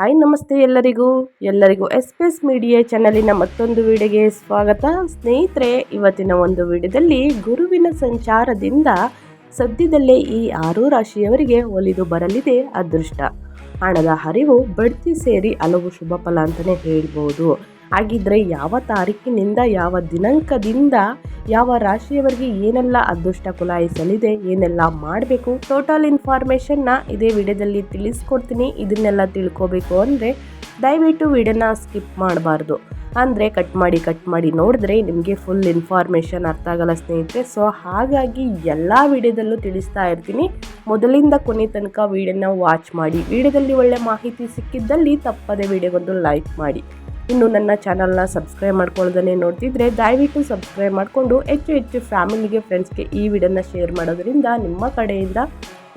Hi, ನಮಸ್ತೆ ಎಲ್ಲರಿಗೂ. ಎಲ್ಲರಿಗೂ ಎಸ್ ಪಿ ಎಸ್ ಮೀಡಿಯಾ ಚಾನಲಿನ ಮತ್ತೊಂದು ವಿಡಿಯೋಗೆ ಸ್ವಾಗತ. ಸ್ನೇಹಿತರೆ, ಇವತ್ತಿನ ಒಂದು ವಿಡಿಯೋದಲ್ಲಿ ಗುರುವಿನ ಸಂಚಾರದಿಂದ ಸದ್ಯದಲ್ಲೇ ಈ ಆರು ರಾಶಿಯವರಿಗೆ ಒಲಿದು ಬರಲಿದೆ ಅದೃಷ್ಟ. ಹಣದ ಹರಿವು, ಬಡ್ತಿ ಸೇರಿ ಹಲವು ಶುಭ ಫಲ ಅಂತಲೇ ಹೇಳ್ಬೋದು. ಹಾಗಿದ್ರೆ ಯಾವ ತಾರೀಕಿನಿಂದ, ಯಾವ ದಿನಾಂಕದಿಂದ, ಯಾವ ರಾಶಿಯವರಿಗೆ ಏನೆಲ್ಲ ಅದೃಷ್ಟ ಕುಲಾಯಿಸಲಿದೆ, ಏನೆಲ್ಲ ಮಾಡಬೇಕು ಟೋಟಲ್ ಇನ್ಫಾರ್ಮೇಷನ್ನ ಇದೇ ವಿಡಿಯೋದಲ್ಲಿ ತಿಳಿಸ್ಕೊಡ್ತೀನಿ. ಇದನ್ನೆಲ್ಲ ತಿಳ್ಕೊಬೇಕು ಅಂದರೆ ದಯವಿಟ್ಟು ವಿಡಿಯೋನ ಸ್ಕಿಪ್ ಮಾಡಬಾರ್ದು. ಅಂದರೆ ಕಟ್ ಮಾಡಿ ಕಟ್ ಮಾಡಿ ನೋಡಿದ್ರೆ ನಿಮಗೆ ಫುಲ್ ಇನ್ಫಾರ್ಮೇಷನ್ ಅರ್ಥ ಆಗಲ್ಲ ಸ್ನೇಹಿತರೆ. ಸೊ ಹಾಗಾಗಿ ಎಲ್ಲ ವಿಡಿಯೋದಲ್ಲೂ ತಿಳಿಸ್ತಾ ಇರ್ತೀನಿ. ಮೊದಲಿಂದ ಕೊನೆ ತನಕ ವಿಡಿಯೋನ ವಾಚ್ ಮಾಡಿ. ವಿಡಿಯೋದಲ್ಲಿ ಒಳ್ಳೆ ಮಾಹಿತಿ ಸಿಕ್ಕಿದ್ದಲ್ಲಿ ತಪ್ಪದೆ ವಿಡಿಯೋಗೊಂದು ಲೈಕ್ ಮಾಡಿ. ಇನ್ನು ನನ್ನ ಚಾನಲ್ನ ಸಬ್ಸ್ಕ್ರೈಬ್ ಮಾಡ್ಕೊಳ್ಳೋದನ್ನೇ ನೋಡ್ತಿದ್ರೆ ದಯವಿಟ್ಟು ಸಬ್ಸ್ಕ್ರೈಬ್ ಮಾಡಿಕೊಂಡು ಹೆಚ್ಚು ಹೆಚ್ಚು ಫ್ಯಾಮಿಲಿಗೆ ಫ್ರೆಂಡ್ಸ್ಗೆ ಈ ವಿಡಿಯೋನ ಶೇರ್ ಮಾಡೋದರಿಂದ ನಿಮ್ಮ ಕಡೆಯಿಂದ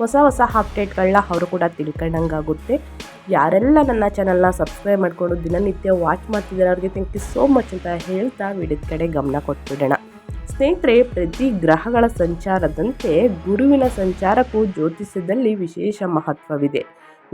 ಹೊಸ ಹೊಸ ಅಪ್ಡೇಟ್ಗಳನ್ನ ಅವರು ಕೂಡ ತಿಳ್ಕೊಂಡಂಗಾಗುತ್ತೆ. ಯಾರೆಲ್ಲ ನನ್ನ ಚಾನಲ್ನ ಸಬ್ಸ್ಕ್ರೈಬ್ ಮಾಡಿಕೊಂಡು ದಿನನಿತ್ಯ ವಾಚ್ ಮಾಡ್ತಿದ್ದಾರೆ ಅವ್ರಿಗೆ ಥ್ಯಾಂಕ್ ಯು ಸೋ ಮಚ್ ಅಂತ ಹೇಳ್ತಾ ವಿಡಿಯೋದ ಕಡೆ ಗಮನ ಕೊಟ್ಬಿಡೋಣ. ಸ್ನೇಹಿತರೆ, ಪ್ರತಿ ಗ್ರಹಗಳ ಸಂಚಾರದಂತೆ ಗುರುವಿನ ಸಂಚಾರಕ್ಕೂ ಜ್ಯೋತಿಷ್ಯದಲ್ಲಿ ವಿಶೇಷ ಮಹತ್ವವಿದೆ.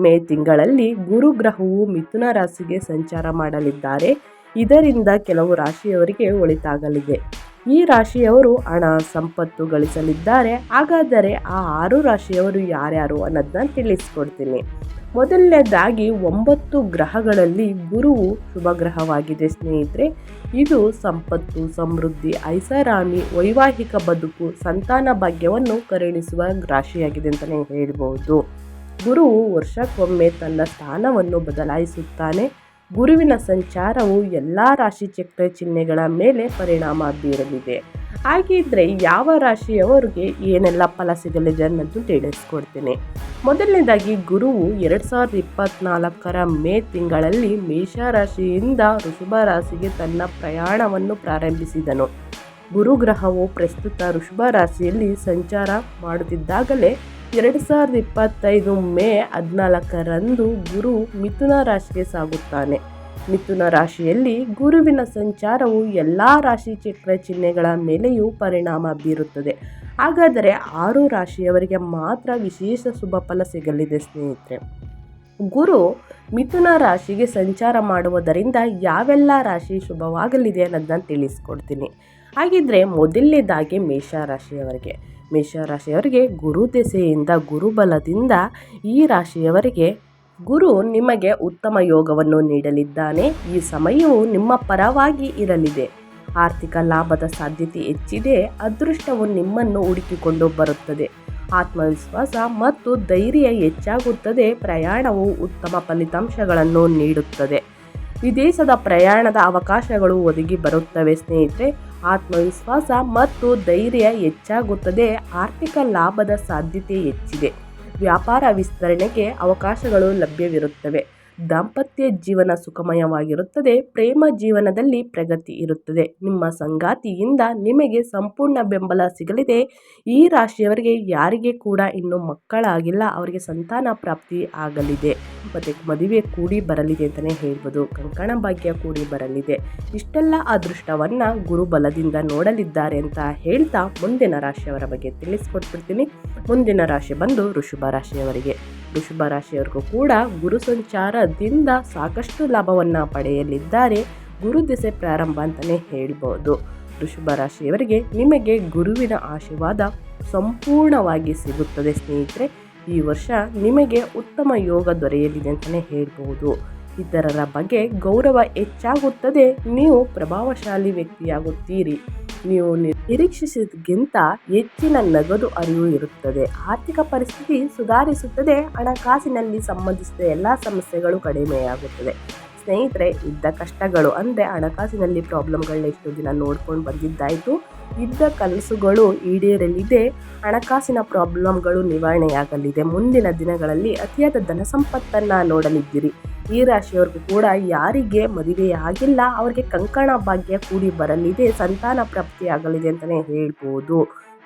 ಮೇ ತಿಂಗಳಲ್ಲಿ ಗುರುಗ್ರಹವು ಮಿಥುನ ರಾಶಿಗೆ ಸಂಚಾರ ಮಾಡಲಿದ್ದಾರೆ. ಇದರಿಂದ ಕೆಲವು ರಾಶಿಯವರಿಗೆ ಒಳಿತಾಗಲಿದೆ. ಈ ರಾಶಿಯವರು ಹಣ, ಸಂಪತ್ತು ಗಳಿಸಲಿದ್ದಾರೆ. ಹಾಗಾದರೆ ಆ ಆರು ರಾಶಿಯವರು ಯಾರ್ಯಾರು ಅನ್ನೋದನ್ನ ತಿಳಿಸ್ಕೊಡ್ತೀನಿ. ಮೊದಲನೇದಾಗಿ ಒಂಬತ್ತು ಗ್ರಹಗಳಲ್ಲಿ ಗುರುವು ಶುಭ ಗ್ರಹವಾಗಿದೆ ಸ್ನೇಹಿತರೆ. ಇದು ಸಂಪತ್ತು, ಸಮೃದ್ಧಿ, ಐಷಾರಾಮಿ, ವೈವಾಹಿಕ ಬದುಕು, ಸಂತಾನ ಭಾಗ್ಯವನ್ನು ಕರುಣಿಸುವ ರಾಶಿಯಾಗಿದೆ ಅಂತಲೇ ಹೇಳ್ಬೋದು. ಗುರುವು ವರ್ಷಕ್ಕೊಮ್ಮೆ ತನ್ನ ಸ್ಥಾನವನ್ನು ಬದಲಾಯಿಸುತ್ತಾನೆ. ಗುರುವಿನ ಸಂಚಾರವು ಎಲ್ಲ ರಾಶಿ ಚಕ್ರ ಚಿಹ್ನೆಗಳ ಮೇಲೆ ಪರಿಣಾಮ ಬೀರಲಿದೆ. ಹಾಗಿದ್ರೆ ಯಾವ ರಾಶಿಯವರಿಗೆ ಏನೆಲ್ಲ ಫಲ ಸಿಗಲಿದೆ ಅನ್ನೋದು ತಿಳಿಸ್ಕೊಡ್ತೀನಿ. ಮೊದಲನೇದಾಗಿ ಗುರುವು ಎರಡು ಸಾವಿರದ ಇಪ್ಪತ್ನಾಲ್ಕರ ಮೇ ತಿಂಗಳಲ್ಲಿ ಮೇಷರಾಶಿಯಿಂದ ಋಷಭ ರಾಶಿಗೆ ತನ್ನ ಪ್ರಯಾಣವನ್ನು ಪ್ರಾರಂಭಿಸಿದನು. ಗುರುಗ್ರಹವು ಪ್ರಸ್ತುತ ಋಷಭ ರಾಶಿಯಲ್ಲಿ ಸಂಚಾರ ಮಾಡುತ್ತಿದ್ದಾಗಲೇ ಎರಡು ಸಾವಿರದ ಇಪ್ಪತ್ತೈದು ಮೇ ಹದಿನಾಲ್ಕರಂದು ಗುರು ಮಿಥುನ ರಾಶಿಗೆ ಸಾಗುತ್ತಾನೆ. ಮಿಥುನ ರಾಶಿಯಲ್ಲಿ ಗುರುವಿನ ಸಂಚಾರವು ಎಲ್ಲ ರಾಶಿ ಚಕ್ರ ಚಿಹ್ನೆಗಳ ಮೇಲೆಯೂ ಪರಿಣಾಮ ಬೀರುತ್ತದೆ. ಹಾಗಾದರೆ ಆರು ರಾಶಿಯವರಿಗೆ ಮಾತ್ರ ವಿಶೇಷ ಶುಭ ಫಲ ಸಿಗಲಿದೆ ಸ್ನೇಹಿತರೆ. ಗುರು ಮಿಥುನ ರಾಶಿಗೆ ಸಂಚಾರ ಮಾಡುವುದರಿಂದ ಯಾವೆಲ್ಲ ರಾಶಿ ಶುಭವಾಗಲಿದೆ ಅನ್ನೋದನ್ನ ತಿಳಿಸ್ಕೊಡ್ತೀನಿ. ಹಾಗಿದ್ರೆ ಮೊದಲನೇದಾಗಿ ಮೇಷ ರಾಶಿಯವರಿಗೆ. ಮೇಷರಾಶಿಯವರಿಗೆ ಗುರು ದೆಸೆಯಿಂದ ಗುರುಬಲದಿಂದ ಈ ರಾಶಿಯವರಿಗೆ ಗುರು ನಿಮಗೆ ಉತ್ತಮ ಯೋಗವನ್ನು ನೀಡಲಿದ್ದಾನೆ. ಈ ಸಮಯವು ನಿಮ್ಮ ಪರವಾಗಿ ಇರಲಿದೆ. ಆರ್ಥಿಕ ಲಾಭದ ಸಾಧ್ಯತೆ ಹೆಚ್ಚಿದೆ. ಅದೃಷ್ಟವು ನಿಮ್ಮನ್ನು ಹುಡುಕಿಕೊಂಡು ಬರುತ್ತದೆ. ಆತ್ಮವಿಶ್ವಾಸ ಮತ್ತು ಧೈರ್ಯ ಹೆಚ್ಚಾಗುತ್ತದೆ. ಪ್ರಯಾಣವು ಉತ್ತಮ ಫಲಿತಾಂಶಗಳನ್ನು ನೀಡುತ್ತದೆ. ವಿದೇಶದ ಪ್ರಯಾಣದ ಅವಕಾಶಗಳು ಒದಗಿ ಬರುತ್ತವೆ ಸ್ನೇಹಿತರೆ. ಆತ್ಮವಿಶ್ವಾಸ ಮತ್ತು ಧೈರ್ಯ ಹೆಚ್ಚಾಗುತ್ತದೆ. ಆರ್ಥಿಕ ಲಾಭದ ಸಾಧ್ಯತೆ ಹೆಚ್ಚಿದೆ. ವ್ಯಾಪಾರ ವಿಸ್ತರಣೆಗೆ ಅವಕಾಶಗಳು ಲಭ್ಯವಿರುತ್ತವೆ. ದಾಂಪತ್ಯ ಜೀವನ ಸುಖಮಯವಾಗಿರುತ್ತದೆ, ಪ್ರೇಮ ಜೀವನದಲ್ಲಿ ಪ್ರಗತಿ ಇರುತ್ತದೆ. ನಿಮ್ಮ ಸಂಗಾತಿಯಿಂದ ನಿಮಗೆ ಸಂಪೂರ್ಣ ಬೆಂಬಲ ಸಿಗಲಿದೆ. ಈ ರಾಶಿಯವರಿಗೆ ಯಾರಿಗೆ ಕೂಡ ಇನ್ನೂ ಮಕ್ಕಳಾಗಿಲ್ಲ, ಅವರಿಗೆ ಸಂತಾನ ಪ್ರಾಪ್ತಿ ಆಗಲಿದೆ. ಮತ್ತು ಮದುವೆ ಕೂಡಿ ಬರಲಿದೆ ಅಂತಲೇ ಹೇಳ್ಬೋದು. ಕಂಕಣ ಭಾಗ್ಯ ಕೂಡಿ ಬರಲಿದೆ. ಇಷ್ಟೆಲ್ಲ ಅದೃಷ್ಟವನ್ನು ಗುರುಬಲದಿಂದ ನೋಡಲಿದ್ದಾರೆ ಅಂತ ಹೇಳ್ತಾ ಮುಂದಿನ ರಾಶಿಯವರ ಬಗ್ಗೆ ತಿಳಿಸ್ಕೊಟ್ಬಿಡ್ತೀನಿ. ಮುಂದಿನ ರಾಶಿ ಬಂದು ಋಷಭ ರಾಶಿಯವರಿಗೆ. ಋಷಭ ರಾಶಿಯವರಿಗೂ ಕೂಡ ಗುರು ಸಂಚಾರದಿಂದ ಸಾಕಷ್ಟು ಲಾಭವನ್ನು ಪಡೆಯಲಿದ್ದಾರೆ. ಗುರು ದಿಸೆ ಪ್ರಾರಂಭ ಅಂತಲೇ ಹೇಳ್ಬೋದು. ವೃಷಭ ರಾಶಿಯವರಿಗೆ ನಿಮಗೆ ಗುರುವಿನ ಆಶೀರ್ವಾದ ಸಂಪೂರ್ಣವಾಗಿ ಸಿಗುತ್ತದೆ ಸ್ನೇಹಿತರೆ. ಈ ವರ್ಷ ನಿಮಗೆ ಉತ್ತಮ ಯೋಗ ದೊರೆಯಲಿದೆ ಅಂತಲೇ ಹೇಳ್ಬೋದು. ಇತರರ ಬಗ್ಗೆ ಗೌರವ ಹೆಚ್ಚಾಗುತ್ತದೆ. ನೀವು ಪ್ರಭಾವಶಾಲಿ ವ್ಯಕ್ತಿಯಾಗುತ್ತೀರಿ. ನೀವು ನಿರೀಕ್ಷಿಸಿದಕ್ಕಿಂತ ಹೆಚ್ಚಿನ ನಗದು ಅರಿವು ಇರುತ್ತದೆ. ಆರ್ಥಿಕ ಪರಿಸ್ಥಿತಿ ಸುಧಾರಿಸುತ್ತದೆ ಹಣಕಾಸಿನಲ್ಲಿ ಸಂಬಂಧಿಸಿದ ಎಲ್ಲ ಸಮಸ್ಯೆಗಳು ಕಡಿಮೆಯಾಗುತ್ತದೆ ಸ್ನೇಹಿತರೆ, ಇದ್ದ ಕಷ್ಟಗಳು, ಅಂದರೆ ಹಣಕಾಸಿನಲ್ಲಿ ಪ್ರಾಬ್ಲಮ್ಗಳನ್ನ ಎಷ್ಟೋ ದಿನ ನೋಡ್ಕೊಂಡು ಬಂದಿದ್ದಾಯಿತು. ಇದ್ದ ಕನಸುಗಳು ಈಡೇರಲಿದೆ. ಹಣಕಾಸಿನ ಪ್ರಾಬ್ಲಮ್ಗಳು ನಿವಾರಣೆಯಾಗಲಿದೆ. ಮುಂದಿನ ದಿನಗಳಲ್ಲಿ ಅತಿಯಾದ ಧನ ಸಂಪತ್ತನ್ನು ನೋಡಲಿದ್ದೀರಿ. ಈ ರಾಶಿಯವ್ರಿಗೂ ಕೂಡ ಯಾರಿಗೆ ಮದುವೆ ಆಗಿಲ್ಲ, ಅವರಿಗೆ ಕಂಕಣ ಭಾಗ್ಯ ಕೂಡಿ ಬರಲಿದೆ, ಸಂತಾನ ಪ್ರಾಪ್ತಿಯಾಗಲಿದೆ ಅಂತಲೇ ಹೇಳ್ಬೋದು.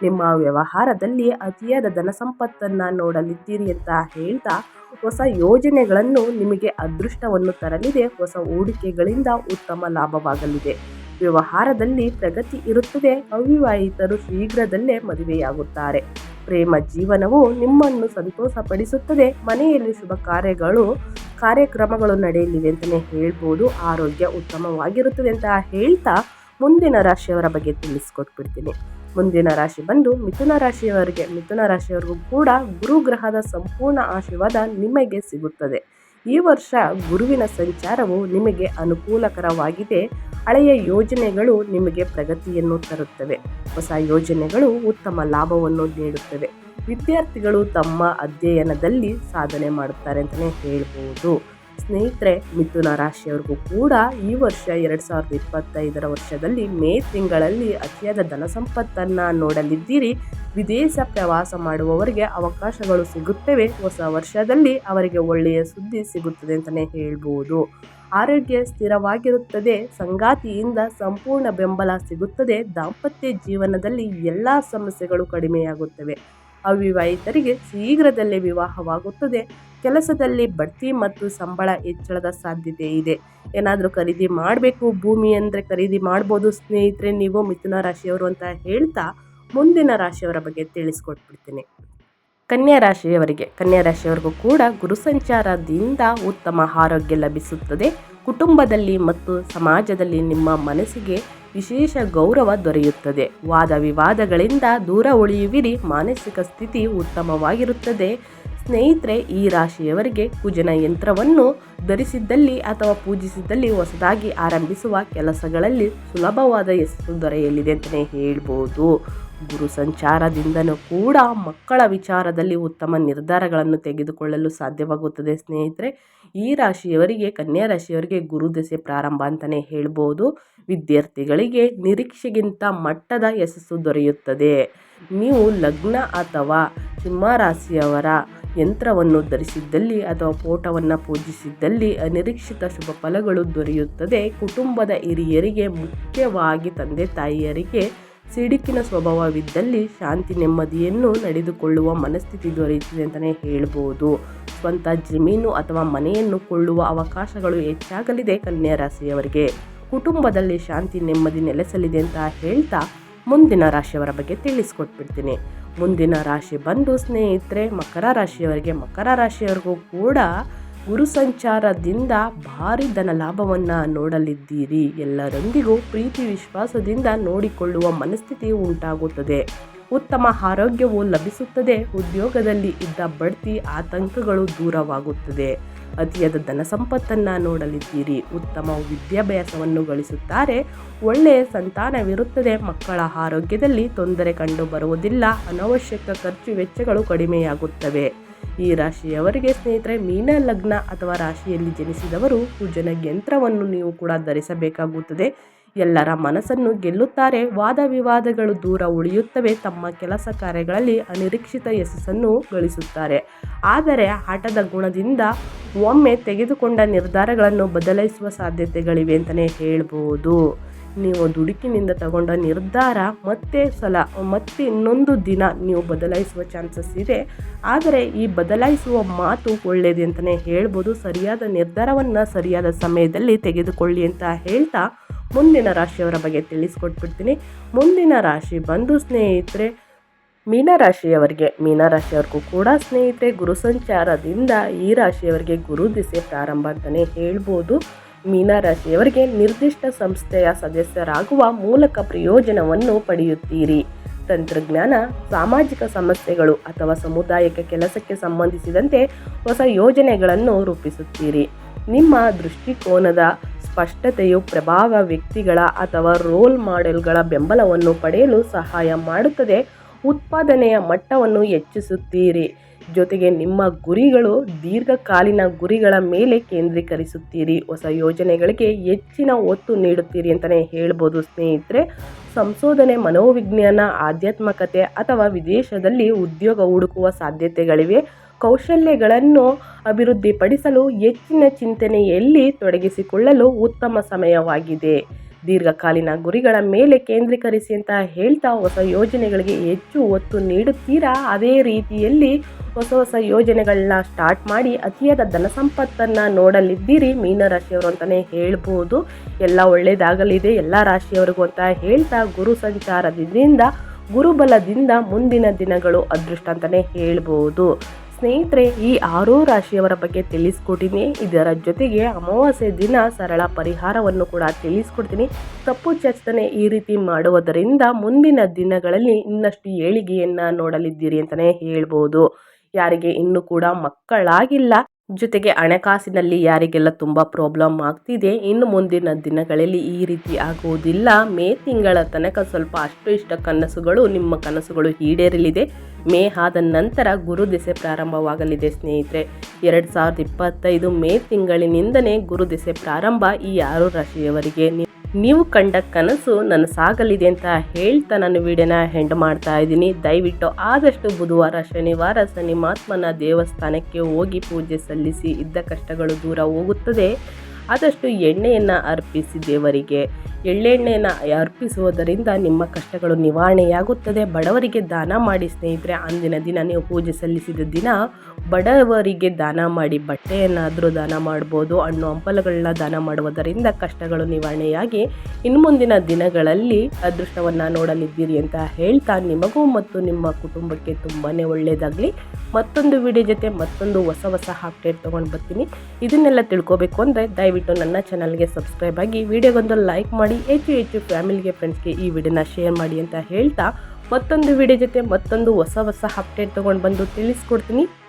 ನಿಮ್ಮ ವ್ಯವಹಾರದಲ್ಲಿ ಅತಿಯಾದ ಧನ ಸಂಪತ್ತನ್ನು ನೋಡಲಿದ್ದೀರಿ ಅಂತ ಹೇಳ್ತಾ ಹೊಸ ಯೋಜನೆಗಳನ್ನು ನಿಮಗೆ ಅದೃಷ್ಟವನ್ನು ತರಲಿದೆ. ಹೊಸ ಹೂಡಿಕೆಗಳಿಂದ ಉತ್ತಮ ಲಾಭವಾಗಲಿದೆ. ವ್ಯವಹಾರದಲ್ಲಿ ಪ್ರಗತಿ ಇರುತ್ತದೆ. ಅವಿವಾಹಿತರು ಶೀಘ್ರದಲ್ಲೇ ಮದುವೆಯಾಗುತ್ತಾರೆ. ಪ್ರೇಮ ಜೀವನವು ನಿಮ್ಮನ್ನು ಸಂತೋಷಪಡಿಸುತ್ತದೆ. ಮನೆಯಲ್ಲಿ ಶುಭ ಕಾರ್ಯಗಳು, ಕಾರ್ಯಕ್ರಮಗಳು ನಡೆಯಲಿವೆ ಅಂತಲೇ ಹೇಳ್ಬೋದು. ಆರೋಗ್ಯ ಉತ್ತಮವಾಗಿರುತ್ತದೆ ಅಂತ ಹೇಳ್ತಾ ಮುಂದಿನ ರಾಶಿಯವರ ಬಗ್ಗೆ ತಿಳಿಸ್ಕೊಟ್ಬಿಡ್ತೀನಿ. ಮುಂದಿನ ರಾಶಿ ಬಂದು ಮಿಥುನ ರಾಶಿಯವರಿಗೆ. ಮಿಥುನ ರಾಶಿಯವರಿಗೂ ಕೂಡ ಗುರು ಗ್ರಹದ ಸಂಪೂರ್ಣ ಆಶೀರ್ವಾದ ನಿಮಗೆ ಸಿಗುತ್ತದೆ. ಈ ವರ್ಷ ಗುರುವಿನ ಸಂಚಾರವು ನಿಮಗೆ ಅನುಕೂಲಕರವಾಗಿದೆ. ಹಳೆಯ ಯೋಜನೆಗಳು ನಿಮಗೆ ಪ್ರಗತಿಯನ್ನು ತರುತ್ತವೆ. ಹೊಸ ಯೋಜನೆಗಳು ಉತ್ತಮ ಲಾಭವನ್ನು ನೀಡುತ್ತವೆ. ವಿದ್ಯಾರ್ಥಿಗಳು ತಮ್ಮ ಅಧ್ಯಯನದಲ್ಲಿ ಸಾಧನೆ ಮಾಡುತ್ತಾರೆ ಅಂತಲೇ ಹೇಳ್ಬೋದು. ಸ್ನೇಹಿತರೆ, ಮಿಥುನ ರಾಶಿಯವ್ರಿಗೂ ಕೂಡ ಈ ವರ್ಷ ಎರಡು ಸಾವಿರದ ಇಪ್ಪತ್ತೈದರ ವರ್ಷದಲ್ಲಿ ಮೇ ತಿಂಗಳಲ್ಲಿ ಅತಿಯಾದ ಧನ ಸಂಪತ್ತನ್ನು ನೋಡಲಿದ್ದೀರಿ. ವಿದೇಶ ಪ್ರವಾಸ ಮಾಡುವವರಿಗೆ ಅವಕಾಶಗಳು ಸಿಗುತ್ತವೆ. ಹೊಸ ವರ್ಷದಲ್ಲಿ ಅವರಿಗೆ ಒಳ್ಳೆಯ ಸುದ್ದಿ ಸಿಗುತ್ತದೆ ಅಂತಲೇ ಹೇಳ್ಬೋದು. ಆರೋಗ್ಯ ಸ್ಥಿರವಾಗಿರುತ್ತದೆ. ಸಂಗಾತಿಯಿಂದ ಸಂಪೂರ್ಣ ಬೆಂಬಲ ಸಿಗುತ್ತದೆ. ದಾಂಪತ್ಯ ಜೀವನದಲ್ಲಿ ಎಲ್ಲ ಸಮಸ್ಯೆಗಳು ಕಡಿಮೆಯಾಗುತ್ತವೆ. ಅವಿವಾಹಿತರಿಗೆ ಶೀಘ್ರದಲ್ಲೇ ವಿವಾಹವಾಗುತ್ತದೆ. ಕೆಲಸದಲ್ಲಿ ಬಡ್ತಿ ಮತ್ತು ಸಂಬಳ ಹೆಚ್ಚಳದ ಸಾಧ್ಯತೆ ಇದೆ. ಏನಾದರೂ ಖರೀದಿ ಮಾಡಬೇಕು, ಭೂಮಿ ಅಂದರೆ ಖರೀದಿ ಮಾಡ್ಬೋದು ಸ್ನೇಹಿತರೆ, ನೀವು ಮಿಥುನ ರಾಶಿಯವರು ಅಂತ ಹೇಳ್ತಾ ಮುಂದಿನ ರಾಶಿಯವರ ಬಗ್ಗೆ ತಿಳಿಸ್ಕೊಟ್ಬಿಡ್ತೀನಿ. ಕನ್ಯಾ ರಾಶಿಯವರಿಗೆ, ಕನ್ಯಾ ರಾಶಿಯವರಿಗೂ ಕೂಡ ಗುರು ಸಂಚಾರದಿಂದ ಉತ್ತಮ ಆರೋಗ್ಯ ಲಭಿಸುತ್ತದೆ. ಕುಟುಂಬದಲ್ಲಿ ಮತ್ತು ಸಮಾಜದಲ್ಲಿ ನಿಮ್ಮ ಮನಸ್ಸಿಗೆ ವಿಶೇಷ ಗೌರವ ದೊರೆಯುತ್ತದೆ. ವಾದ ವಿವಾದಗಳಿಂದ ದೂರ ಉಳಿಯುವಿರಿ. ಮಾನಸಿಕ ಸ್ಥಿತಿ ಉತ್ತಮವಾಗಿರುತ್ತದೆ. ಸ್ನೇಹಿತರೆ, ಈ ರಾಶಿಯವರಿಗೆ ಕುಜನ ಯಂತ್ರವನ್ನು ಧರಿಸಿದ್ದಲ್ಲಿ ಅಥವಾ ಪೂಜಿಸಿದ್ದಲ್ಲಿ ಹೊಸದಾಗಿ ಆರಂಭಿಸುವ ಕೆಲಸಗಳಲ್ಲಿ ಸುಲಭವಾದ ಯಶಸ್ಸು ದೊರೆಯಲಿದೆ ಅಂತಲೇ ಹೇಳ್ಬೋದು. ಗುರು ಸಂಚಾರದಿಂದನೂ ಕೂಡ ಮಕ್ಕಳ ವಿಚಾರದಲ್ಲಿ ಉತ್ತಮ ನಿರ್ಧಾರಗಳನ್ನು ತೆಗೆದುಕೊಳ್ಳಲು ಸಾಧ್ಯವಾಗುತ್ತದೆ ಸ್ನೇಹಿತರೆ. ಈ ರಾಶಿಯವರಿಗೆ, ಕನ್ಯಾ ರಾಶಿಯವರಿಗೆ ಗುರು ದಶೆ ಪ್ರಾರಂಭ ಅಂತಲೇ ಹೇಳ್ಬೋದು. ವಿದ್ಯಾರ್ಥಿಗಳಿಗೆ ನಿರೀಕ್ಷೆಗಿಂತ ಮಟ್ಟದ ಯಶಸ್ಸು ದೊರೆಯುತ್ತದೆ. ನೀವು ಲಗ್ನ ಅಥವಾ ಸಿಂಹರಾಶಿಯವರ ಯಂತ್ರವನ್ನು ಧರಿಸಿದ್ದಲ್ಲಿ ಅಥವಾ ಫೋಟೋವನ್ನು ಪೂಜಿಸಿದ್ದಲ್ಲಿ ಅನಿರೀಕ್ಷಿತ ಶುಭ ಫಲಗಳು ದೊರೆಯುತ್ತದೆ. ಕುಟುಂಬದ ಹಿರಿಯರಿಗೆ ಮುಖ್ಯವಾಗಿ ತಂದೆ ತಾಯಿಯರಿಗೆ ಸಿಡುಕಿನ ಸ್ವಭಾವವಿದ್ದಲ್ಲಿ ಶಾಂತಿ ನೆಮ್ಮದಿಯನ್ನು ನಡೆದುಕೊಳ್ಳುವ ಮನಸ್ಥಿತಿ ದೊರೆಯುತ್ತದೆ ಅಂತಲೇ ಹೇಳ್ಬೋದು. ಸ್ವಂತ ಜಮೀನು ಅಥವಾ ಮನೆಯನ್ನು ಕೊಳ್ಳುವ ಅವಕಾಶಗಳು ಹೆಚ್ಚಾಗಲಿದೆ ಕನ್ಯಾ ರಾಶಿಯವರಿಗೆ ಕುಟುಂಬದಲ್ಲಿ ಶಾಂತಿ, ನೆಮ್ಮದಿ ನೆಲೆಸಲಿದೆ ಅಂತ ಹೇಳ್ತಾ ಮುಂದಿನ ರಾಶಿಯವರ ಬಗ್ಗೆ ತಿಳಿಸ್ಕೊಟ್ಬಿಡ್ತೀನಿ. ಮುಂದಿನ ರಾಶಿ ಬಂದು ಸ್ನೇಹಿತರೆ, ಮಕರ ರಾಶಿಯವರಿಗೆ, ಮಕರ ರಾಶಿಯವರಿಗೂ ಕೂಡ ಗುರು ಸಂಚಾರದಿಂದ ಭಾರಿ ಧನ ಲಾಭವನ್ನು ನೋಡಲಿದ್ದೀರಿ. ಎಲ್ಲರೊಂದಿಗೂ ಪ್ರೀತಿ ವಿಶ್ವಾಸದಿಂದ ನೋಡಿಕೊಳ್ಳುವ ಮನಸ್ಥಿತಿ ಉಂಟಾಗುತ್ತದೆ. ಉತ್ತಮ ಆರೋಗ್ಯವು ಲಭಿಸುತ್ತದೆ. ಉದ್ಯೋಗದಲ್ಲಿ ಇದ್ದ ಬಡ್ತಿ ಆತಂಕಗಳು ದೂರವಾಗುತ್ತದೆ. ಅತಿಯಾದ ಧನ ಸಂಪತ್ತನ್ನು ನೋಡಲಿದ್ದೀರಿ. ಉತ್ತಮ ವಿದ್ಯಾಭ್ಯಾಸವನ್ನು ಗಳಿಸುತ್ತಾರೆ. ಒಳ್ಳೆಯ ಸಂತಾನವಿರುತ್ತದೆ. ಮಕ್ಕಳ ಆರೋಗ್ಯದಲ್ಲಿ ತೊಂದರೆ ಕಂಡು ಬರುವುದಿಲ್ಲ ಅನವಶ್ಯಕ ಖರ್ಚು ವೆಚ್ಚಗಳು ಕಡಿಮೆಯಾಗುತ್ತವೆ. ಈ ರಾಶಿಯವರಿಗೆ ಸ್ನೇಹಿತರೆ, ಮೀನ ಲಗ್ನ ಅಥವಾ ರಾಶಿಯಲ್ಲಿ ಜನಿಸಿದವರು ಪೂಜನ ಯಂತ್ರವನ್ನು ನೀವು ಕೂಡ ಧರಿಸಬೇಕಾಗುತ್ತದೆ. ಎಲ್ಲರ ಮನಸ್ಸನ್ನು ಗೆಲ್ಲುತ್ತಾರೆ. ವಾದ ವಿವಾದಗಳು ದೂರ ಉಳಿಯುತ್ತವೆ. ತಮ್ಮ ಕೆಲಸ ಕಾರ್ಯಗಳಲ್ಲಿ ಅನಿರೀಕ್ಷಿತ ಯಶಸ್ಸನ್ನು ಗಳಿಸುತ್ತಾರೆ. ಆದರೆ ಆಟದ ಗುಣದಿಂದ ಒಮ್ಮೆ ತೆಗೆದುಕೊಂಡ ನಿರ್ಧಾರಗಳನ್ನು ಬದಲಾಯಿಸುವ ಸಾಧ್ಯತೆಗಳಿವೆ ಅಂತಲೇ ಹೇಳ್ಬೋದು. ನೀವು ದುಡುಕಿನಿಂದ ತಗೊಂಡ ನಿರ್ಧಾರ ಮತ್ತೆ ಸಲ, ಮತ್ತೆ ಇನ್ನೊಂದು ದಿನ ನೀವು ಬದಲಾಯಿಸುವ ಚಾನ್ಸಸ್ ಇದೆ. ಆದರೆ ಈ ಬದಲಾಯಿಸುವ ಮಾತು ಒಳ್ಳೆಯದೆ ಅಂತಲೇ ಹೇಳ್ಬೋದು. ಸರಿಯಾದ ನಿರ್ಧಾರವನ್ನು ಸರಿಯಾದ ಸಮಯದಲ್ಲಿ ತೆಗೆದುಕೊಳ್ಳಿ ಅಂತ ಹೇಳ್ತಾ ಮುಂದಿನ ರಾಶಿಯವರ ಬಗ್ಗೆ ತಿಳಿಸ್ಕೊಟ್ಬಿಡ್ತೀನಿ. ಮುಂದಿನ ರಾಶಿ ಬಂದು ಸ್ನೇಹಿತರೆ ಮೀನರಾಶಿಯವರಿಗೆ ಮೀನರಾಶಿಯವ್ರಿಗೂ ಕೂಡ ಸ್ನೇಹಿತರೆ, ಗುರು ಸಂಚಾರದಿಂದ ಈ ರಾಶಿಯವರಿಗೆ ಗುರು ದಿಸೆ ಪ್ರಾರಂಭ ಅಂತಲೇ ಹೇಳ್ಬೋದು. ಮೀನರಾಶಿಯವರಿಗೆ ನಿರ್ದಿಷ್ಟ ಸಂಸ್ಥೆಯ ಸದಸ್ಯರಾಗುವ ಮೂಲಕ ಪ್ರಯೋಜನವನ್ನು ಪಡೆಯುತ್ತೀರಿ. ತಂತ್ರಜ್ಞಾನ, ಸಾಮಾಜಿಕ ಸಮಸ್ಯೆಗಳು ಅಥವಾ ಸಮುದಾಯಕ್ಕೆ ಕೆಲಸಕ್ಕೆ ಸಂಬಂಧಿಸಿದಂತೆ ಹೊಸ ಯೋಜನೆಗಳನ್ನು ರೂಪಿಸುತ್ತೀರಿ. ನಿಮ್ಮ ದೃಷ್ಟಿಕೋನದ ಸ್ಪಷ್ಟತೆಯು ಪ್ರಭಾವ ವ್ಯಕ್ತಿಗಳ ಅಥವಾ ರೋಲ್ ಮಾಡೆಲ್ಗಳ ಬೆಂಬಲವನ್ನು ಪಡೆಯಲು ಸಹಾಯ ಮಾಡುತ್ತದೆ. ಉತ್ಪಾದನೆಯ ಮಟ್ಟವನ್ನು ಹೆಚ್ಚಿಸುತ್ತೀರಿ. ಜೊತೆಗೆ ನಿಮ್ಮ ಗುರಿಗಳು ದೀರ್ಘಕಾಲೀನ ಗುರಿಗಳ ಮೇಲೆ ಕೇಂದ್ರೀಕರಿಸುತ್ತೀರಿ. ಹೊಸ ಯೋಜನೆಗಳಿಗೆ ಹೆಚ್ಚಿನ ಒತ್ತು ನೀಡುತ್ತೀರಿ ಅಂತಲೇ ಹೇಳ್ಬೋದು ಸ್ನೇಹಿತರೆ. ಸಂಶೋಧನೆ, ಮನೋವಿಜ್ಞಾನ, ಆಧ್ಯಾತ್ಮಕತೆ ಅಥವಾ ವಿದೇಶದಲ್ಲಿ ಉದ್ಯೋಗ ಹುಡುಕುವ ಸಾಧ್ಯತೆಗಳಿವೆ. ಕೌಶಲ್ಯಗಳನ್ನು ಅಭಿವೃದ್ಧಿಪಡಿಸಲು ಹೆಚ್ಚಿನ ಚಿಂತನೆಯಲ್ಲಿ ತೊಡಗಿಸಿಕೊಳ್ಳಲು ಉತ್ತಮ ಸಮಯವಾಗಿದೆ. ದೀರ್ಘಕಾಲೀನ ಗುರಿಗಳ ಮೇಲೆ ಕೇಂದ್ರೀಕರಿಸಿ ಅಂತ ಹೇಳ್ತಾ ಹೊಸ ಯೋಜನೆಗಳಿಗೆ ಹೆಚ್ಚು ಒತ್ತು ನೀಡುತ್ತೀರಾ? ಅದೇ ರೀತಿಯಲ್ಲಿ ಹೊಸ ಹೊಸ ಯೋಜನೆಗಳನ್ನ ಸ್ಟಾರ್ಟ್ ಮಾಡಿ ಅತಿಯಾದ ಧನ ಸಂಪತ್ತನ್ನು ನೋಡಲಿದ್ದೀರಿ ಮೀನರಾಶಿಯವರು ಅಂತಲೇ ಹೇಳ್ಬೋದು. ಎಲ್ಲ ಒಳ್ಳೆಯದಾಗಲಿದೆ ಎಲ್ಲ ರಾಶಿಯವರಿಗೂ ಅಂತ ಹೇಳ್ತಾ ಗುರು ಸಂಚಾರದಿಂದ, ಗುರುಬಲದಿಂದ ಮುಂದಿನ ದಿನಗಳು ಅದೃಷ್ಟ ಅಂತಲೇ ಹೇಳ್ಬೋದು. ಸ್ನೇಹಿತರೆ, ಈ ಆರು ರಾಶಿಯವರ ಬಗ್ಗೆ ತಿಳಿಸ್ಕೊಟ್ಟಿನಿ. ಇದರ ಜೊತೆಗೆ ಅಮಾವಾಸ್ಯೆ ದಿನ ಸರಳ ಪರಿಹಾರವನ್ನು ಕೂಡ ತಿಳಿಸ್ಕೊಡ್ತೀನಿ. ತಪ್ಪು ಚರ್ಚನೆ ಈ ರೀತಿ ಮಾಡುವುದರಿಂದ ಮುಂದಿನ ದಿನಗಳಲ್ಲಿ ಇನ್ನಷ್ಟು ಏಳಿಗೆಯನ್ನ ನೋಡಲಿದ್ದೀರಿ ಅಂತಲೇ ಹೇಳ್ಬೋದು. ಯಾರಿಗೆ ಇನ್ನೂ ಕೂಡ ಮಕ್ಕಳಾಗಿಲ್ಲ. ಜೊತೆಗೆ ಹಣಕಾಸಿನಲ್ಲಿ ಯಾರಿಗೆಲ್ಲ ತುಂಬ ಪ್ರಾಬ್ಲಮ್ ಆಗ್ತಿದೆ, ಇನ್ನು ಮುಂದಿನ ದಿನಗಳಲ್ಲಿ ಈ ರೀತಿ ಆಗುವುದಿಲ್ಲ. ಮೇ ತಿಂಗಳ ತನಕ ಸ್ವಲ್ಪ ಅಷ್ಟು ಇಷ್ಟ ಕನಸುಗಳು, ನಿಮ್ಮ ಕನಸುಗಳು ಈಡೇರಲಿದೆ. ಮೇ ಆದ ನಂತರ ಗುರು ದೆಸೆ ಪ್ರಾರಂಭವಾಗಲಿದೆ ಸ್ನೇಹಿತರೆ. ಎರಡು ಸಾವಿರದ ಇಪ್ಪತ್ತೈದು ಮೇ ತಿಂಗಳಿನಿಂದನೇ ಗುರು ದೆಸೆ ಪ್ರಾರಂಭ ಈ ಆರು ರಾಶಿಯವರಿಗೆ. ನೀವು ಕಂಡ ಕನಸು ನನ್ನ ಸಾಗಲಿದೆ ಅಂತ ಹೇಳ್ತಾ ನಾನು ವಿಡಿಯೋನ ಹೆಂಡ್ ಮಾಡ್ತಾ ಇದ್ದೀನಿ. ದಯವಿಟ್ಟು ಆದಷ್ಟು ಬುಧವಾರ, ಶನಿವಾರ ಶನಿ ಮಹಾತ್ಮನ ದೇವಸ್ಥಾನಕ್ಕೆ ಹೋಗಿ ಪೂಜೆ ಸಲ್ಲಿಸಿ, ಇದ್ದ ಕಷ್ಟಗಳು ದೂರ ಹೋಗುತ್ತದೆ. ಆದಷ್ಟು ಎಣ್ಣೆಯನ್ನು ಅರ್ಪಿಸಿ ದೇವರಿಗೆ. ಎಳ್ಳೆಣ್ಣೆಯನ್ನು ಅರ್ಪಿಸುವುದರಿಂದ ನಿಮ್ಮ ಕಷ್ಟಗಳು ನಿವಾರಣೆಯಾಗುತ್ತದೆ. ಬಡವರಿಗೆ ದಾನ ಮಾಡಿ ಸ್ನೇಹಿತರೆ, ಅಂದಿನ ದಿನ ನೀವು ಪೂಜೆ ಸಲ್ಲಿಸಿದ ದಿನ ಬಡವರಿಗೆ ದಾನ ಮಾಡಿ ಬಟ್ಟೆಯನ್ನಾದರೂ ದಾನ ಮಾಡ್ಬೋದು, ಹಣ್ಣು ಹಂಪಲುಗಳನ್ನ ದಾನ ಮಾಡುವುದರಿಂದ ಕಷ್ಟಗಳು ನಿವಾರಣೆಯಾಗಿ ಇನ್ನು ಮುಂದಿನ ದಿನಗಳಲ್ಲಿ ಅದೃಷ್ಟವನ್ನು ನೋಡಲಿದ್ದೀರಿ ಅಂತ ಹೇಳ್ತಾ ನಿಮಗೂ ಮತ್ತು ನಿಮ್ಮ ಕುಟುಂಬಕ್ಕೆ ತುಂಬಾ ಒಳ್ಳೆಯದಾಗಲಿ ಮತ್ತೊಂದು ವಿಡಿಯೋ ಜೊತೆ ಮತ್ತೊಂದು ಹೊಸ ಹೊಸ ಅಪ್ಡೇಟ್ ತೊಗೊಂಡು ಬರ್ತೀನಿ. ಇದನ್ನೆಲ್ಲ ತಿಳ್ಕೋಬೇಕು ಅಂದರೆ ದಯವಿಟ್ಟು ನನ್ನ ಚಾನಲ್ಗೆ ಸಬ್ಸ್ಕ್ರೈಬ್ ಆಗಿ ವಿಡಿಯೋಗೊಂದು ಲೈಕ್ ಮಾಡಿ, ಹೆಚ್ಚು ಹೆಚ್ಚು ಫ್ಯಾಮಿಲಿಗೆ ಫ್ರೆಂಡ್ಸ್ಗೆ ಈ ವಿಡಿಯೋನ ಶೇರ್ ಮಾಡಿ ಅಂತ ಹೇಳ್ತಾ ಮತ್ತೊಂದು ವಿಡಿಯೋ ಜೊತೆ ಮತ್ತೊಂದು ಹೊಸ ಹೊಸ ಅಪ್ಡೇಟ್ ತೊಗೊಂಡು ಬಂದು ತಿಳಿಸ್ಕೊಡ್ತೀನಿ.